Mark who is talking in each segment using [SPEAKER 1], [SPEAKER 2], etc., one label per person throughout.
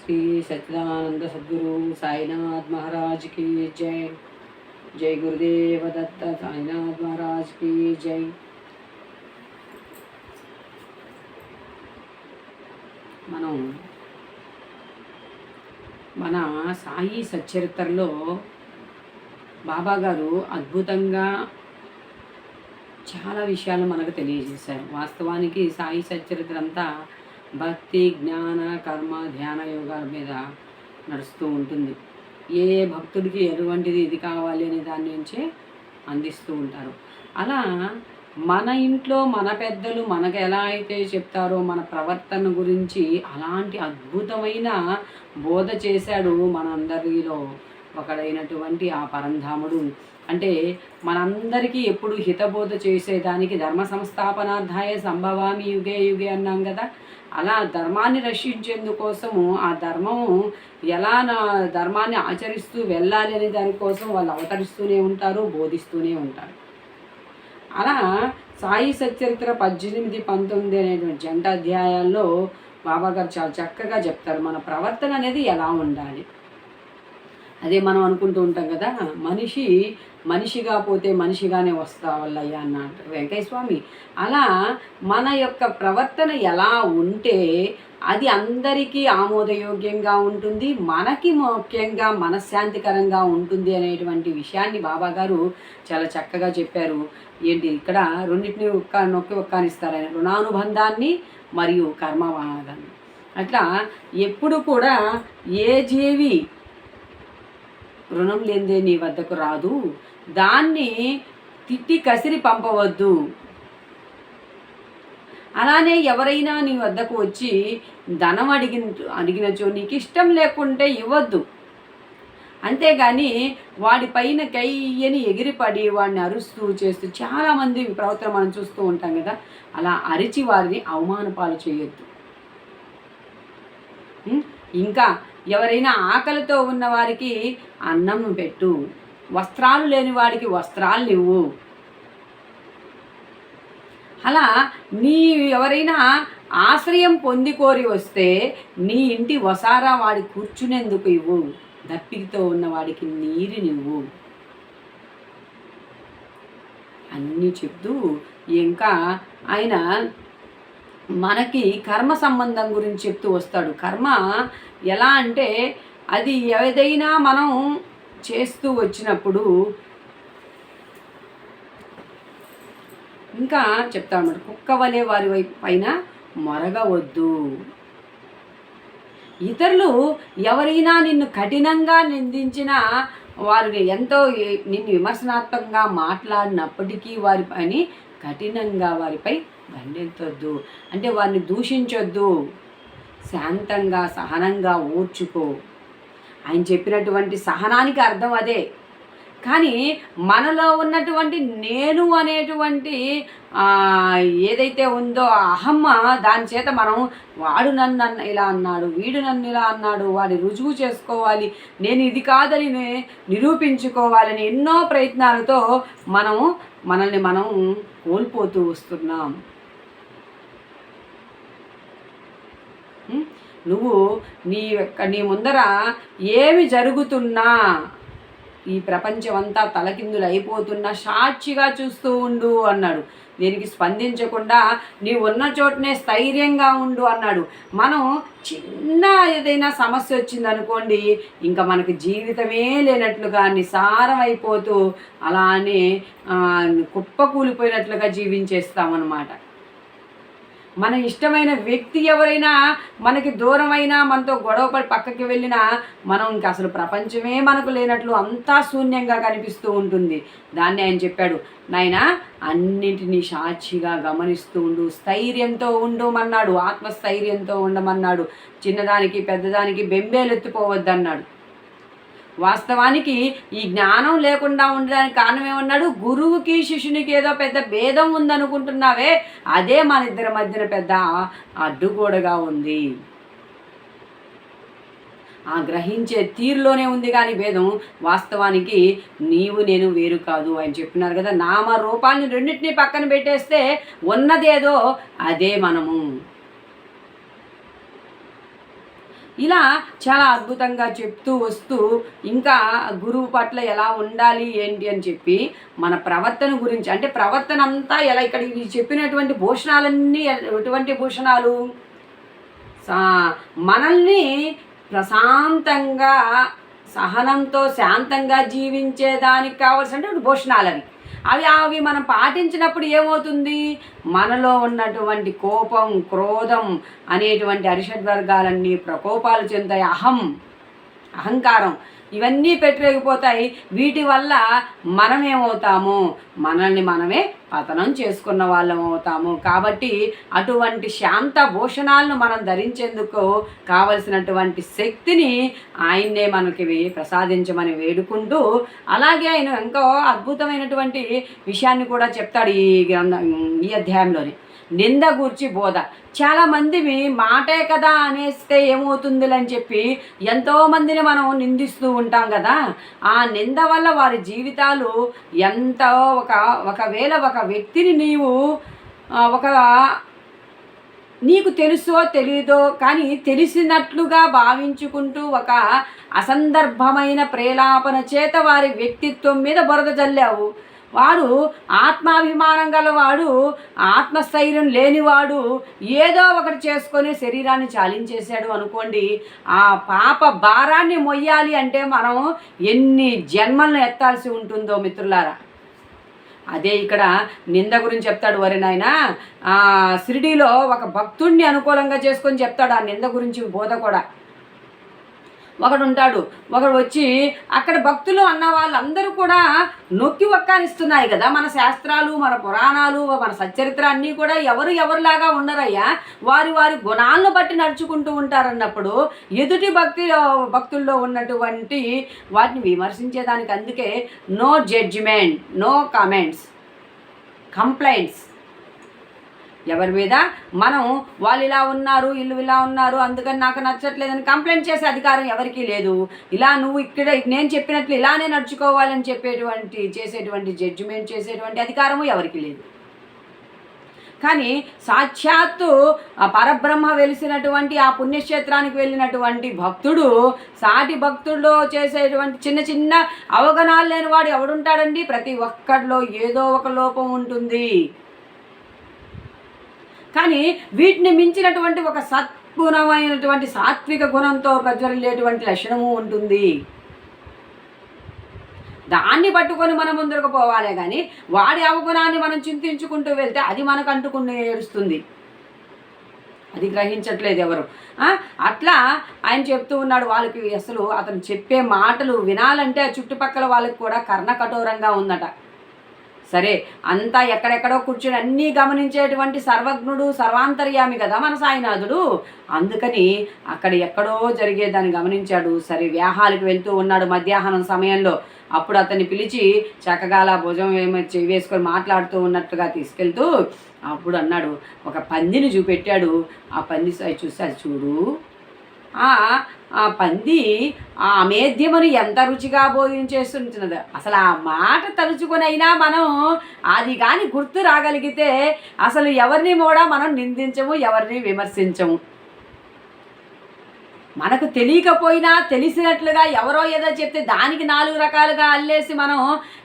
[SPEAKER 1] శ్రీ సచ్చిదానంద సద్గురు సాయినాథ్ మహారాజ్కి జై జై గురుదేవ దత్త సాయినాథ్ మహారాజ్కి జై మనం మన సాయి సచ్చరిత్రలో బాబా గారు అద్భుతంగా చాలా విషయాలు మనకు తెలియజేశారు. వాస్తవానికి సాయి సచ్చరిత్ర అంతా భక్తి జ్ఞాన కర్మ ధ్యాన యోగాల మీద నడుస్తూ ఉంటుంది. ఏ భక్తుడికి ఎటువంటిది ఇది కావాలి అనే దాని నుంచే అందిస్తూ ఉంటారు. అలా మన ఇంట్లో మన పెద్దలు మనకు ఎలా అయితే చెప్తారో మన ప్రవర్తన గురించి అలాంటి అద్భుతమైన బోధ చేశాడు మనందరిలో ఒకడైనటువంటి ఆ పరంధాముడు. అంటే మనందరికీ ఎప్పుడు హితబోధ చేసేదానికి ధర్మ సంస్థాపనార్థాయ సంభవామి యుగే యుగే అన్నాం కదా. అలా ధర్మాన్ని రక్షించేందుకోసము ఆ ధర్మము ఎలా నా ధర్మాన్ని ఆచరిస్తూ వెళ్ళాలి అనే దానికోసం వాళ్ళు అవతరిస్తూనే ఉంటారు బోధిస్తూనే ఉంటారు. అలా సాయి సచరిత్ర పద్దెనిమిది పంతొమ్మిది అనేటువంటి జంట అధ్యాయాల్లో బాబా గారు చాలా చక్కగా చెప్తారు. మన ప్రవర్తన అనేది ఎలా ఉండాలి? అదే మనం అనుకుంటూ ఉంటాం కదా మనిషి మనిషిగా పోతే మనిషిగానే వస్తావల్లయ్యా అన్న అంటారు వెంకయ్య స్వామి. అలా మన యొక్క ప్రవర్తన ఎలా ఉంటే అది అందరికీ ఆమోదయోగ్యంగా ఉంటుంది మనకి ముఖ్యంగా మనశ్శాంతికరంగా ఉంటుంది అనేటువంటి విషయాన్ని బాబా గారు చాలా చక్కగా చెప్పారు. ఏంటి ఇక్కడ రెండింటిని ఒక్క నొక్కి ఒక్కానిస్తారు ఆయన రుణానుబంధాన్ని మరియు కర్మవాదాన్ని అట్లా ఎప్పుడు కూడా ఏ జీవి రుణం లేనిదే నీ వద్దకు రాదు. దాన్ని తిట్టి కసిరి పంపవద్దు. అలానే ఎవరైనా నీ వద్దకు వచ్చి ధనం అడిగిన అడిగినచో నీకు ఇష్టం లేకుంటే ఇవ్వద్దు. అంతేగాని వాడిపైన కయ్యని ఎగిరిపడి వాడిని అరుస్తూ చేస్తూ చాలామంది ప్రవర్తన మనం చూస్తూ ఉంటాం కదా అలా అరిచి వారిని అవమానపాలు చేయొద్దు. ఇంకా ఎవరైనా ఆకలితో ఉన్న వారికి అన్నం పెట్టు. వస్త్రాలు లేని వాడికి వస్త్రాలు ఇవ్వు. అలా నీ ఎవరైనా ఆశ్రయం పొంది కోరి వస్తే నీ ఇంటి వసారా వాడి కూర్చునేందుకు ఇవ్వు. దప్పికతో ఉన్న వాడికి నీరునివ్వు. అన్నీ చెప్తూ ఇంకా ఆయన మనకి కర్మ సంబంధం గురించి చెప్తూ వస్తాడు. కర్మ ఎలా అంటే అది ఏదైనా మనం చేస్తూ వచ్చినప్పుడు ఇంకా చెప్తా ఉన్నాడు కుక్క వలె వారి వైపు పైన మొరగవద్దు. ఇతరులు ఎవరైనా నిన్ను కఠినంగా నిందించినా వారు ఎంతో నిన్ను విమర్శనాత్మకంగా మాట్లాడినప్పటికీ వారి పని కఠినంగా వారిపై దండెత్తొద్దు అంటే వారిని దూషించొద్దు. శాంతంగా సహనంగా ఓర్చుకో. ఆయన చెప్పినటువంటి సహనానికి అర్థం అదే. కానీ మనలో ఉన్నటువంటి నేను అనేటువంటి ఏదైతే ఉందో అహమ్మ దాని చేత మనం వాడు నన్ను అన్న ఇలా అన్నాడు వీడు నన్ను ఇలా అన్నాడు వాడి రుజువు చేసుకోవాలి నేను ఇది కాదని నిరూపించుకోవాలని ఎన్నో ప్రయత్నాలతో మనము మనల్ని మనం కోల్పోతూ వస్తున్నాం. నువ్వు నీ యొక్క నీ ముందర ఏమి జరుగుతున్నా ఈ ప్రపంచం అంతా తలకిందులు అయిపోతున్నా సాక్షిగా చూస్తూ ఉండు అన్నాడు. దీనికి స్పందించకుండా నీ ఉన్న చోటనే స్థైర్యంగా ఉండు అన్నాడు. మనం చిన్న ఏదైనా సమస్య వచ్చిందనుకోండి ఇంకా మనకి జీవితమే లేనట్లుగా నిసారం అయిపోతూ అలానే కుప్పకూలిపోయినట్లుగా జీవించేస్తామన్నమాట. మన ఇష్టమైన వ్యక్తి ఎవరైనా మనకి దూరమైనా మనతో గొడవపడి పక్కకి వెళ్ళినా మనం ఇంక అసలు ప్రపంచమే మనకు లేనట్లు అంతా శూన్యంగా కనిపిస్తూ ఉంటుంది. దాన్ని ఆయన చెప్పాడు నాయన అన్నింటినీ సాక్షిగా గమనిస్తూ ఉండు స్థైర్యంతో ఉండమన్నాడు ఆత్మస్థైర్యంతో ఉండమన్నాడు. చిన్నదానికి పెద్దదానికి బెంబేలెత్తిపోవద్దన్నాడు. వాస్తవానికి ఈ జ్ఞానం లేకుండా ఉండడానికి కారణం ఏమన్నాడు గురువుకి శిష్యునికి ఏదో పెద్ద భేదం ఉందనుకుంటున్నావే. అదే మన ఇద్దరి మధ్యన పెద్ద అడ్డుగోడగా ఉంది. ఆ గ్రహించే తీరులోనే ఉంది కానీ భేదం. వాస్తవానికి నీవు నేను వేరు కాదు అని చెప్పినారు కదా. నామ రూపాన్ని రెండింటినీ పక్కన పెట్టేస్తే ఉన్నదేదో అదే మనము. ఇలా చాలా అద్భుతంగా చెప్తూ వస్తూ ఇంకా గురువు పట్ల ఎలా ఉండాలి ఏంటి అని చెప్పి మన ప్రవర్తన గురించి అంటే ప్రవర్తన అంతా ఎలా ఇక్కడ చెప్పినటువంటి భూషణాలన్నీ ఎటువంటి భూషణాలు? మనల్ని ప్రశాంతంగా సహనంతో శాంతంగా జీవించేదానికి కావాల్సినటువంటి భూషణాలు అవి అవి అవి మనం పాటించినప్పుడు ఏమవుతుంది? మనలో ఉన్నటువంటి కోపం క్రోధం అనేటువంటి అరిషడ్ వర్గాలన్నీ ప్రకోపాలు చెందాయి. అహం. అహంకారం ఇవన్నీ పెట్టలేకపోతాయి. వీటి వల్ల మనమేమవుతాము? మనల్ని మనమే పతనం చేసుకున్న వాళ్ళం అవుతాము. కాబట్టి అటువంటి శాంత భూషణాలను మనం ధరించేందుకు కావలసినటువంటి శక్తిని ఆయన్నే మనకి ప్రసాదించమని వేడుకుంటూ అలాగే ఆయన ఇంకో అద్భుతమైనటువంటి విషయాన్ని కూడా చెప్తాడు ఈ గ్రంథం ఈ అధ్యాయంలోని. నింద గూర్చి బోధ. చాలామందివి మాటే కదా అనేస్తే ఏమవుతుందిలని అని చెప్పి ఎంతోమందిని మనం నిందిస్తూ ఉంటాం కదా. ఆ నింద వల్ల వారి జీవితాలు ఎంతో ఒక ఒకవేళ ఒక వ్యక్తిని నీవు ఒక నీకు తెలుసో తెలియదో కానీ తెలిసినట్లుగా భావించుకుంటూ ఒక అసందర్భమైన ప్రేలాపన చేత వారి వ్యక్తిత్వం మీద బురద చల్లావు వాడు ఆత్మాభిమానం గలవాడు ఆత్మస్థైర్యం లేనివాడు ఏదో ఒకటి చేసుకొని శరీరాన్ని చాలించేశాడు అనుకోండి ఆ పాప భారాన్ని మొయ్యాలి అంటే మనం ఎన్ని జన్మలను ఎత్తాల్సి ఉంటుందో మిత్రులారా. అదే ఇక్కడ నింద గురించి చెప్తాడు వరి నాయన. ఆ షిరిడీలో ఒక భక్తుడిని అనుకూలంగా చేసుకొని చెప్తాడు ఆ నింద గురించి బోధ కూడా. ఒకడు ఉంటాడు ఒకడు వచ్చి అక్కడ భక్తులు అన్న వాళ్ళందరూ కూడా నొక్కి ఒక్కానిస్తున్నాయి కదా. మన శాస్త్రాలు మన పురాణాలు మన సచ్చరిత్ర అన్నీ కూడా ఎవరు ఎవరిలాగా ఉన్నారయ్యా? వారి వారి గుణాలను బట్టి నడుచుకుంటూ ఉంటారన్నప్పుడు ఎదుటి భక్తి భక్తుల్లో ఉన్నటువంటి వాటిని విమర్శించేదానికి అందుకే no judgement no comments complaints ఎవరి మీద? మనం. వాళ్ళు ఇలా ఉన్నారు ఇల్లు ఇలా ఉన్నారు అందుకని నాకు నచ్చట్లేదని కంప్లైంట్ చేసే అధికారం ఎవరికీ లేదు. ఇలా నువ్వు ఇక్కడ నేను చెప్పినట్లు ఇలానే నడుచుకోవాలని చెప్పేటువంటి చేసేటువంటి జడ్జిమెంట్ చేసేటువంటి అధికారము ఎవరికి లేదు. కానీ సాక్షాత్తు ఆ పరబ్రహ్మ వెలిసినటువంటి ఆ పుణ్యక్షేత్రానికి వెళ్ళినటువంటి భక్తుడు సాటి భక్తుల్లో చేసేటువంటి చిన్న చిన్న అవగణాలు లేని వాడు ఎవడుంటాడండి? ప్రతి ఒక్కడిలో ఏదో ఒక లోపం ఉంటుంది. కానీ వీటిని మించినటువంటి ఒక సద్గుణమైనటువంటి సాత్విక గుణంతో ప్రజ్వరిల్లేటువంటి లక్షణము ఉంటుంది. దాన్ని పట్టుకొని మనం ముందుకు పోవాలే కానీ వాడి అవగుణాన్ని మనం చింతించుకుంటూ వెళ్తే అది మనకు అంటుకుని ఏడుస్తుంది. అది గ్రహించట్లేదు ఎవరు. అట్లా ఆయన చెప్తూ ఉన్నాడు వాళ్ళకి అసలు అతను చెప్పే మాటలు వినాలంటే ఆ చుట్టుపక్కల వాళ్ళకి కూడా కర్ణ కఠోరంగా ఉందట. సరే అంతా ఎక్కడెక్కడో కూర్చొని అన్నీ గమనించేటువంటి సర్వజ్ఞుడు సర్వాంతర్యామి కదా మన సాయినాథుడు. అందుకని అక్కడ ఎక్కడో జరిగేదాన్ని గమనించాడు. సరే వ్యాహాలకు వెళ్తూ ఉన్నాడు మధ్యాహ్నం సమయంలో. అప్పుడు అతన్ని పిలిచి చక్కగా అలా భుజం ఏమో చెవి వేసుకొని మాట్లాడుతూ ఉన్నట్టుగా తీసుకెళ్తూ అప్పుడు అన్నాడు ఒక పందిని చూపెట్టాడు. ఆ పంది చూసి అది చూడు. ఆ పంది ఆ అమేధ్యమును ఎంత రుచిగా భోజించేస్తుంటున్నది అసలు ఆ మాట తలుచుకునైనా మనం అది కానీ గుర్తు రాగలిగితే అసలు ఎవరిని కూడా మనం నిందించము ఎవరిని విమర్శించము. మనకు తెలియకపోయినా తెలిసినట్లుగా ఎవరో ఏదో చెప్తే దానికి నాలుగు రకాలుగా అల్లేసి మనం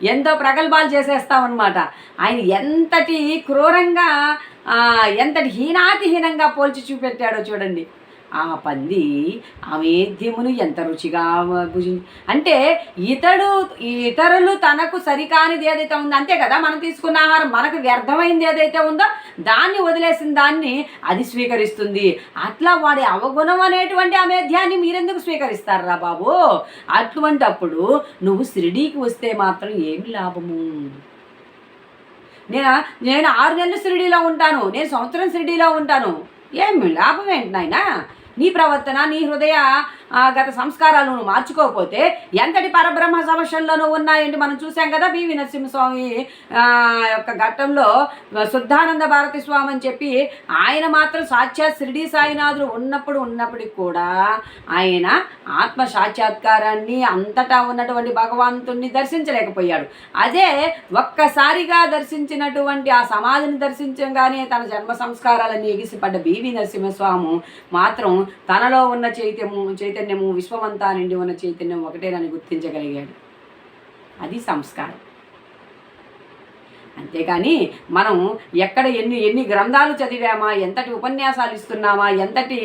[SPEAKER 1] ఎంతో ప్రగల్భాలు చేసేస్తామన్నమాట. ఆయన ఎంతటి క్రూరంగా ఎంతటి హీనాతిహీనంగా పోల్చి చూపెట్టాడో చూడండి. ఆ పంది అవేద్యమును ఎంత రుచిగా భుజి అంటే ఇతడు ఇతరులు తనకు సరికానిది ఏదైతే ఉందో అంతే కదా మనం తీసుకున్న ఆహారం మనకు వ్యర్థమైంది ఏదైతే ఉందో దాన్ని వదిలేసిన దాన్ని అది స్వీకరిస్తుంది. అట్లా వాడి అవగుణం అనేటువంటి అమేధ్యాన్ని మీరెందుకు స్వీకరిస్తారా బాబు? అటువంటి అప్పుడు నువ్వు షిరిడీకి వస్తే మాత్రం ఏమి లాభము? నేను? నేను ఆరు నెలలు షిరిడీలో ఉంటాను. నేను సంవత్సరం షిరిడీలో ఉంటాను. ఏం లాభం ఏంటి నాయనా నీ ప్రవర్తన నీ హృదయ ఆ, గత సంస్కారాలు నువ్వు మార్చుకోకపోతే ఎంతటి పరబ్రహ్మ సమస్యల్లోనూ ఉన్నాయండి మనం చూసాం కదా బివి నరసింహస్వామి యొక్క ఘట్టంలో శుద్ధానంద భారతి స్వామి అని చెప్పి ఆయన మాత్రం సాక్షాత్ షిరిడి సాయినాథుడు ఉన్నప్పుడు ఉన్నప్పటికి కూడా ఆయన ఆత్మ సాక్షాత్కారాన్ని అంతటా ఉన్నటువంటి భగవంతుణ్ణి దర్శించలేకపోయాడు. అదే ఒక్కసారిగా దర్శించినటువంటి ఆ సమాధిని దర్శించగానే తన జన్మ సంస్కారాలన్నీ ఎగిసిపడ్డ బివి నరసింహస్వామి మాత్రం తనలో ఉన్న చైతన్యము చైతన్యము విశ్వమంతా నిండి ఉన్న చైతన్యం ఒకటేనని గుర్తించగలిగాడు. అది సంస్కారం. అంతేకాని మనం ఎక్కడ ఎన్ని ఎన్ని గ్రంథాలు చదివామా ఎంతటి ఉపన్యాసాలు ఇస్తున్నామా ఎంతటి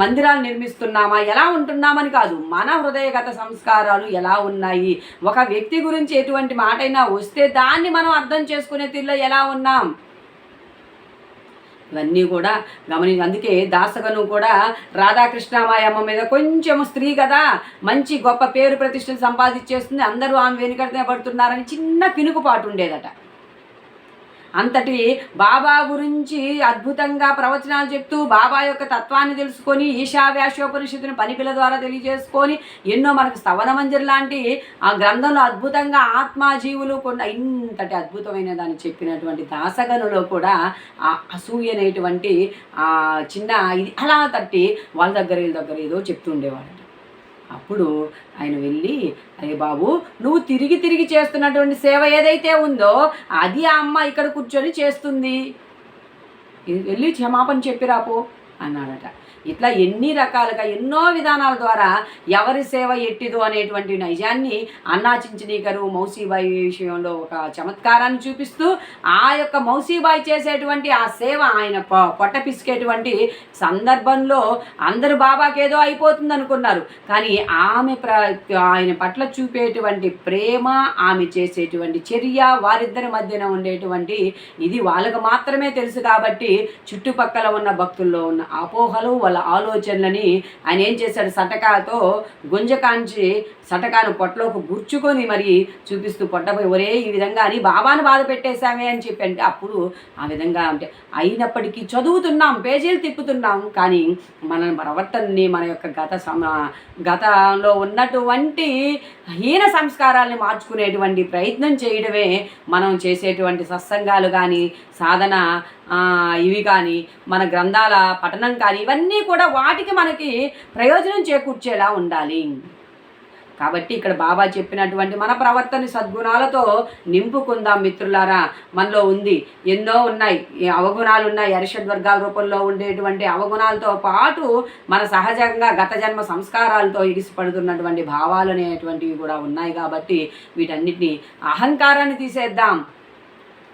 [SPEAKER 1] మందిరాలు నిర్మిస్తున్నామా ఎలా ఉంటున్నామని కాదు మన హృదయగత సంస్కారాలు ఎలా ఉన్నాయి ఒక వ్యక్తి గురించి ఎటువంటి మాటైనా వస్తే దాన్ని మనం అర్థం చేసుకునే తీరులో ఎలా ఉన్నాం? ఇవన్నీ కూడా గమని అందుకే దాసగను కూడా రాధాకృష్ణమాయమ్మ మీద కొంచెం స్త్రీ కదా మంచి గొప్ప పేరు ప్రతిష్టలు సంపాదించేస్తుంది అందరూ ఆమె వెనుకడితే పడుతున్నారని చిన్న పినుకుపాటు ఉండేదట. అంతటి బాబా గురించి అద్భుతంగా ప్రవచనాలు చెప్తూ బాబా యొక్క తత్వాన్ని తెలుసుకొని ఈశావ్యాసోపనిషత్తుని పనిపిల ద్వారా తెలియజేసుకొని ఎన్నో మనకు స్తవన మంజరి లాంటి ఆ గ్రంథంలో అద్భుతంగా ఆత్మాజీవులు కూడా ఇంతటి అద్భుతమైన దాన్ని చెప్పినటువంటి దాసగనులో కూడా ఆ అసూయ అనేటువంటి ఆ చిన్న ఇది అలా తట్టి వాళ్ళ దగ్గర వీళ్ళ దగ్గర ఏదో చెప్తూ అప్పుడు ఆయన వెళ్ళి అరే బాబు నువ్వు తిరిగి తిరిగి చేస్తున్నటువంటి సేవ ఏదైతే ఉందో అది ఆ అమ్మ ఇక్కడ కూర్చొని చేస్తుంది. వెళ్ళి క్షమాపణ చెప్పిరాపో అన్నాడట. ఇట్లా ఎన్ని రకాలుగా ఎన్నో విధానాల ద్వారా ఎవరి సేవ ఎట్టిదో అనేటువంటి నైజాన్ని అన్నాచించిని గారు మౌసీబాయి విషయంలో ఒక చమత్కారాన్ని చూపిస్తూ ఆ యొక్క మౌసీబాయి చేసేటువంటి ఆ సేవ ఆయన పొ- పొట్ట పిసికేటువంటి సందర్భంలో అందరూ బాబాకి ఏదో అయిపోతుంది అనుకున్నారు కానీ ఆమె ప్ర ఆయన పట్ల చూపేటువంటి ప్రేమ ఆమె చేసేటువంటి చర్య వారిద్దరి మధ్యన ఉండేటువంటి ఇది వాళ్ళకు మాత్రమే తెలుసు కాబట్టి చుట్టుపక్కల ఉన్న భక్తుల్లో ఉన్న అపోహలు వాళ్ళ ఆలోచనలని ఆయన ఏం చేశాడు? సటకాతో గుంజకాంచి సటకాను పొట్టలోకి గుర్చుకొని మరి చూపిస్తూ పొట్టపోయి ఒరే ఈ విధంగా అని బాబాను బాధ పెట్టేశామే అని చెప్పి అంటే అప్పుడు ఆ విధంగా అంటే అయినప్పటికీ చదువుతున్నాం పేజీలు తిప్పుతున్నాం కానీ మన ప్రవర్తనని మన యొక్క గత సమ గతంలో ఉన్నటువంటి హీన సంస్కారాల్ని మార్చుకునేటువంటి ప్రయత్నం చేయడమే మనం చేసేటువంటి సత్సంగాలు కానీ సాధన ఇవి కానీ మన గ్రంథాల పఠనం కానీ ఇవన్నీ కూడా వాటికి మనకి ప్రయోజనం చేకూర్చేలా ఉండాలి. కాబట్టి ఇక్కడ బాబా చెప్పినటువంటి మన ప్రవర్తన సద్గుణాలతో నింపుకుందాం మిత్రులారా. మనలో ఉంది ఎన్నో ఉన్నాయి అవగుణాలు ఉన్నాయి. అరిషడ్ వర్గాల రూపంలో ఉండేటువంటి అవగుణాలతో పాటు మన సహజంగా గత జన్మ సంస్కారాలతో ఇరిసిపడుతున్నటువంటి భావాలు అనేటువంటివి కూడా ఉన్నాయి కాబట్టి వీటన్నిటిని అహంకారాన్ని తీసేద్దాం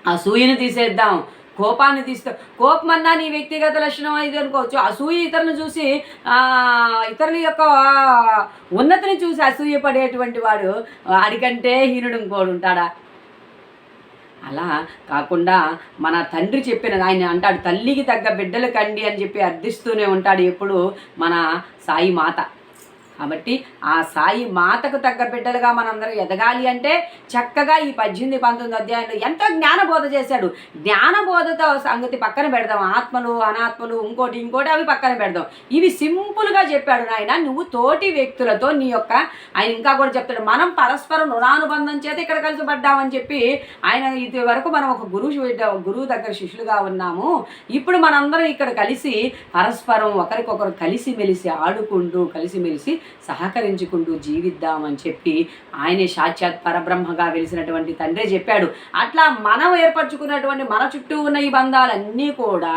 [SPEAKER 1] అసూయను తీసేద్దాం కోపాన్ని తీస్తా కోపం అన్నా నీ వ్యక్తిగత లక్షణం ఇది అనుకోవచ్చు. అసూయ ఇతరులను చూసి ఇతరుల యొక్క ఉన్నతిని చూసి అసూయ పడేటువంటి వాడు వాడికంటే హీనుడు ఇంకోడు ఉంటాడా? అలా కాకుండా మన తండ్రి చెప్పిన ఆయన అంటాడు తల్లికి తగ్గ బిడ్డలు కండి అని చెప్పి అర్థిస్తూనే ఉంటాడు ఎప్పుడు మన సాయి మాత. కాబట్టి ఆ సాయి మాతకు తగ్గ బిడ్డలుగా మనందరం ఎదగాలి అంటే చక్కగా ఈ పద్దెనిమిది పంతొమ్మిది అధ్యాయంలో ఎంతో జ్ఞానబోధ చేశాడు. జ్ఞానబోధతో సంగతి పక్కన పెడదాం. ఆత్మలు అనాత్మలు ఇంకోటి ఇంకోటి అవి పక్కన పెడదాం. ఇవి సింపుల్గా చెప్పాడు నాయన నువ్వు తోటి వ్యక్తులతో నీ యొక్క ఆయన ఇంకా కూడా చెప్తాడు మనం పరస్పరం రుణానుబంధం చేత ఇక్కడ కలిసిపడ్డామని చెప్పి ఆయన ఇది వరకు మనం ఒక గురువు గురువు దగ్గర శిష్యులుగా ఉన్నాము. ఇప్పుడు మనందరం ఇక్కడ కలిసి పరస్పరం ఒకరికొకరు కలిసిమెలిసి ఆడుకుంటూ కలిసిమెలిసి సహకరించుకుంటూ జీవిద్దామని చెప్పి ఆయనే సాక్షాత్ పరబ్రహ్మగా వెలిసినటువంటి తండ్రే చెప్పాడు. అట్లా మనం ఏర్పరచుకున్నటువంటి మన చుట్టూ ఉన్న ఈ బంధాలన్నీ కూడా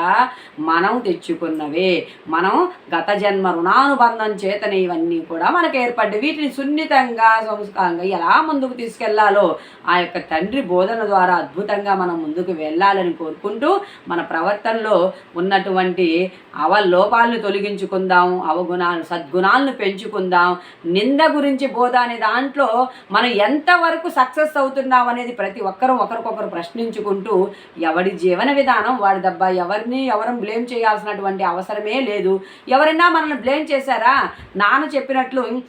[SPEAKER 1] మనం తెచ్చుకున్నవే. మనం గత జన్మ రుణానుబంధం చేతనే ఇవన్నీ కూడా మనకు ఏర్పడ్డాయి. వీటిని సున్నితంగా సంస్కారంగా ఎలా ముందుకు తీసుకెళ్ళాలో ఆ యొక్క తండ్రి బోధన ద్వారా అద్భుతంగా మనం ముందుకు వెళ్ళాలని కోరుకుంటూ మన ప్రవర్తనలో ఉన్నటువంటి అవలోపాలను తొలగించుకుందాం అవగుణాలు సద్గుణాలను పెంచుకుందాం. నింద గురించి బోధ అనే దాంట్లో మనం ఎంతవరకు సక్సెస్ అవుతున్నాం అనేది ప్రతి ఒక్కరూ ఒకరికొకరు ప్రశ్నించుకుంటూ ఎవడి జీవన విధానం వాడి దబ్బా ఎవరిని ఎవరం బ్లేమ్ చేయాల్సినటువంటి అవసరమే లేదు. ఎవరైనా మనల్ని బ్లేమ్ చేశారా? నాన్న చెప్పినట్లు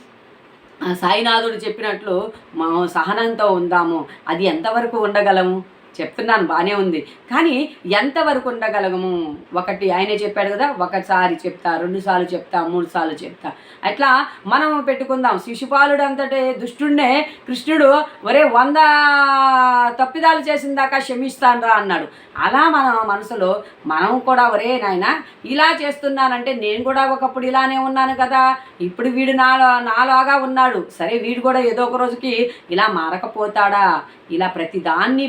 [SPEAKER 1] సాయినాథుడు చెప్పినట్లు మా సహనంతో ఉందాము. అది ఎంతవరకు ఉండగలము? చెప్తున్నాను బాగానే ఉంది. కానీ ఎంతవరకు ఉండగలము ఒకటి ఆయనే చెప్పాడు కదా ఒకసారి చెప్తా రెండుసార్లు చెప్తా మూడు సార్లు చెప్తా. అట్లా మనం పెట్టుకుందాం. శిశుపాలుడు అంతటే దుష్టుడే కృష్ణుడు ఒరే వంద తప్పిదాలు చేసిన దాకా క్షమిస్తానరా అన్నాడు. అలా మన మనసులో మనం కూడా ఒరే నాయన ఇలా చేస్తున్నానంటే నేను కూడా ఒకప్పుడు ఇలానే ఉన్నాను కదా. ఇప్పుడు వీడు నాలో నాలాగా ఉన్నాడు. సరే వీడు కూడా ఏదో ఒక రోజుకి ఇలా మారకపోతాడా? ఇలా ప్రతి దాన్ని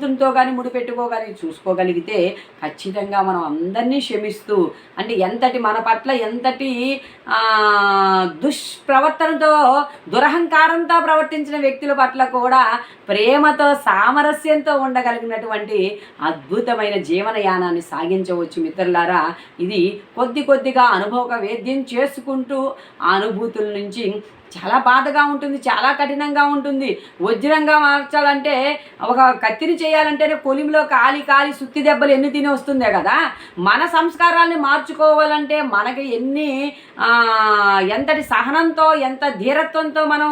[SPEAKER 1] భగవంతునితో కానీ ముడిపెట్టుకోగలిగి చూసుకోగలిగితే ఖచ్చితంగా మనం అందరినీ క్షమిస్తూ అంటే ఎంతటి మన పట్ల ఎంతటి దుష్ప్రవర్తనతో దురహంకారంతో ప్రవర్తించిన వ్యక్తుల పట్ల కూడా ప్రేమతో సామరస్యంతో ఉండగలిగినటువంటి అద్భుతమైన జీవనయానాన్ని సాగించవచ్చు మిత్రులారా. ఇది కొద్ది కొద్దిగా అనుభవ వేద్యం చేసుకుంటూ ఆ అనుభూతుల నుంచి చాలా బాధగా ఉంటుంది చాలా కఠినంగా ఉంటుంది. వజ్రంగా మార్చాలంటే ఒక కత్తిని చేయాలంటేనే పొలిమిలో కాలి కాలి సుత్తి దెబ్బలు ఎన్ని తిని వస్తుందే కదా? మన సంస్కారాల్ని మార్చుకోవాలంటే మనకి ఎన్ని ఎంతటి సహనంతో ఎంత ధీరత్వంతో మనం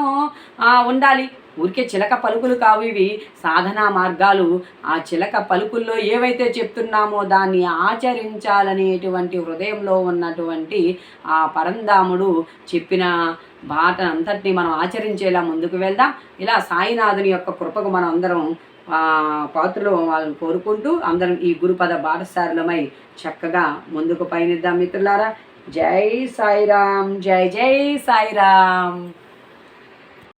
[SPEAKER 1] ఉండాలి. ఊరికే చిలక పలుకులు కావు ఇవి. సాధనా మార్గాలు. ఆ చిలక పలుకుల్లో ఏవైతే చెప్తున్నామో దాన్ని ఆచరించాలనేటువంటి హృదయంలో ఉన్నటువంటి ఆ పరంధాముడు చెప్పిన బాట అంతటిని మనం ఆచరించేలా ముందుకు వెళ్దాం. ఇలా సాయినాథుని యొక్క కృపకు మనం అందరం పాత్రలు వాళ్ళని కోరుకుంటూ అందరం ఈ గురుపద బాటసారులమై చక్కగా ముందుకు పయనిద్దాం మిత్రులారా. జై సాయిరామ్ జై జై సాయిరామ్.